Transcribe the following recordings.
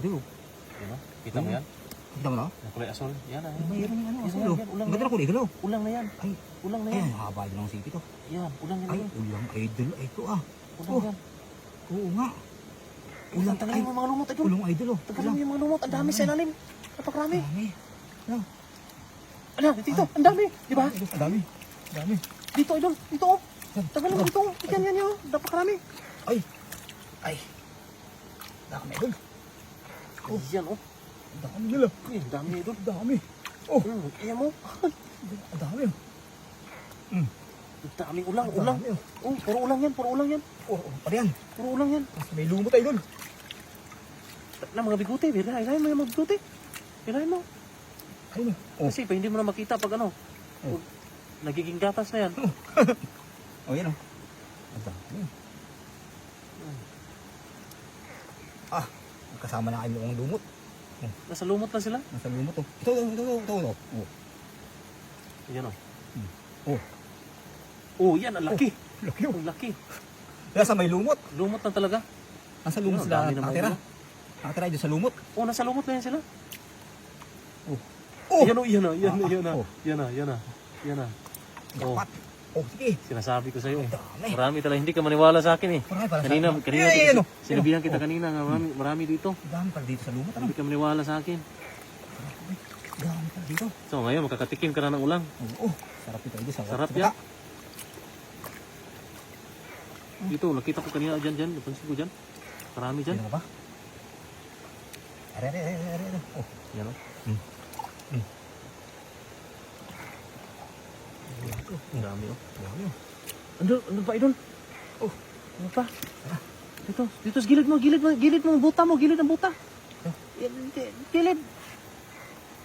Idol, Yan o. Kita mo yan? kita mo na? Yung kulay asol. Yan ah. Mayroon yung ano, Yan, oh. yan, ulang Ang ganda na kulay, oh. Ulang na yan. Ay, Ulang na ay, yan. ang haba din ng sipit oh. Yan. Ulang yan. Ay, yan. ulang idol. Ay, ito ah. Ulang oh. yan. Oo nga. Ulang. Ulang, ay, mo mga lumot. Ulong idol oh. Tagalin mo yung mga lumot. Ang dami sa ilalim. Napakarami. Dami. Ano? Ano? Dito. Ang dami. Di ba? Ang dami. Ang dami. Dito, idol. Dito. oh. Tagalin mo dito. Yan, yan, yan. Napakarami. Ay. Ay. Dami idol. Oh. Yan, oh. Dami nila. Ang dami. Ang dami. Oh, Hmm, Iyan mo. ang dami oh. Ang daming ulang. Ang Ulang. dami, oh. Oh, puro ulang yan. Puro ulang yan. Oh, oh, pa yan. Puro ulang yan. Tapos may lumot idol. Na mga bigote. Hilahin hilahin mo yung mga bigote. Hilahin mo. Ayun oh. Oh, Kasi pa hindi mo na makita pag ano. Oh. Nagiging gatas na yan. oh yan oh. Ang dami. Ah, kasama na kayo ng lumot. Nasa lumot na sila. Nasa lumot oh. Ito, ito, ito, ito, ito. Oh. Yan o. Oh, Oh, yan. Ang laki. laki oh. Ang laki. Nasa may lumot. Lumot na talaga. Nasa lumot sila nakatira. Nakatira dito sa lumot. Oh, nasa lumot na yan sila. Oh. Yan o, yan o, yan Ah, yan o. oh. Yan o, yan o. Yan o. Oh, Dapat. Oh, sige. sinasabi ko sa'yo. Ang dami. Marami talaga. Hindi ka maniwala sa akin eh. Marami para sa Kanina, akin. kanina, Ay, ay, ano? sinabihan Ano? kita kanina nga marami, marami dito. Dami pala dito sa lumot. Ano? Hindi ka maniwala sa akin. Dami pala dito. So ngayon, makakatikim ka na ng ulang. Oo. Oh, sarap ito. Ito, sarap. Sarap yan. Dito, nakita ko kanina dyan, dyan. Napansin ko dyan. Marami dyan. Yan ba? Are, are, are, are, are. Oh, Yan o. Hmm. Hmm. Ang dami o. dami oh. Ano, ano pa idol? Oh, ano pa? Dito, dito sa gilid mo, gilid mo, gilid mo, buta mo, gilid ng buta. Gi- Gilid.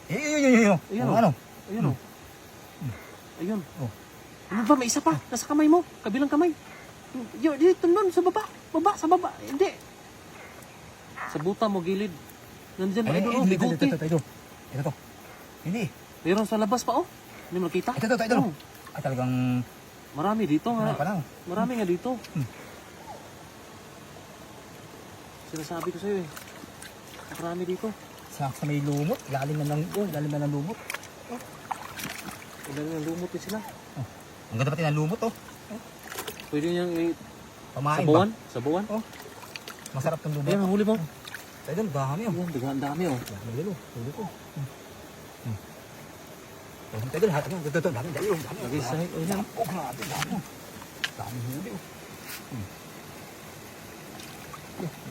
Eh, yun, yun, yun, yun. Ayan, Oh, oh. ano? Ayun o. Ayun. Oh. Ano ba, may isa pa, nasa kamay mo, kabilang kamay. Yun, dito nun, sa baba, baba, sa baba, hindi. Sa buta mo, gilid. Nandyan, Ay, idol, oh, bigote. ito, ito, ito. Ito to. Hindi. Meron sa labas pa, oh. Hindi mo nakita? Ito, ito, ito, ito. Oh, Ay, talagang, marami dito, nga. pa lang. Marami nga dito. Hmm. Sinasabi ko sa'yo eh. Marami dito. Sa, sa may lumot, lalim na ng, oh, lalim na ng lumot. Ilan yung lumot din sila. Ang ganda pati ng lumot, oh. Pwede niyang i- Pamain sabuan. ba? Sabuan. Masarap tong lumot. Ayan, ang huli mo. Ay, doon, dami, oh. Ayan, dami oh. Dami, yun, oh. Huli ko. Hmm. Hmm. Ito, ito, lahat. Ito, ito, ito, dami, dami, oh, dami. Lagay sa sahig. Ayan. Oh, grabe, dami. Dami huli.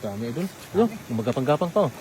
Dami idol. Yo, magapang-gapang pa. Oh,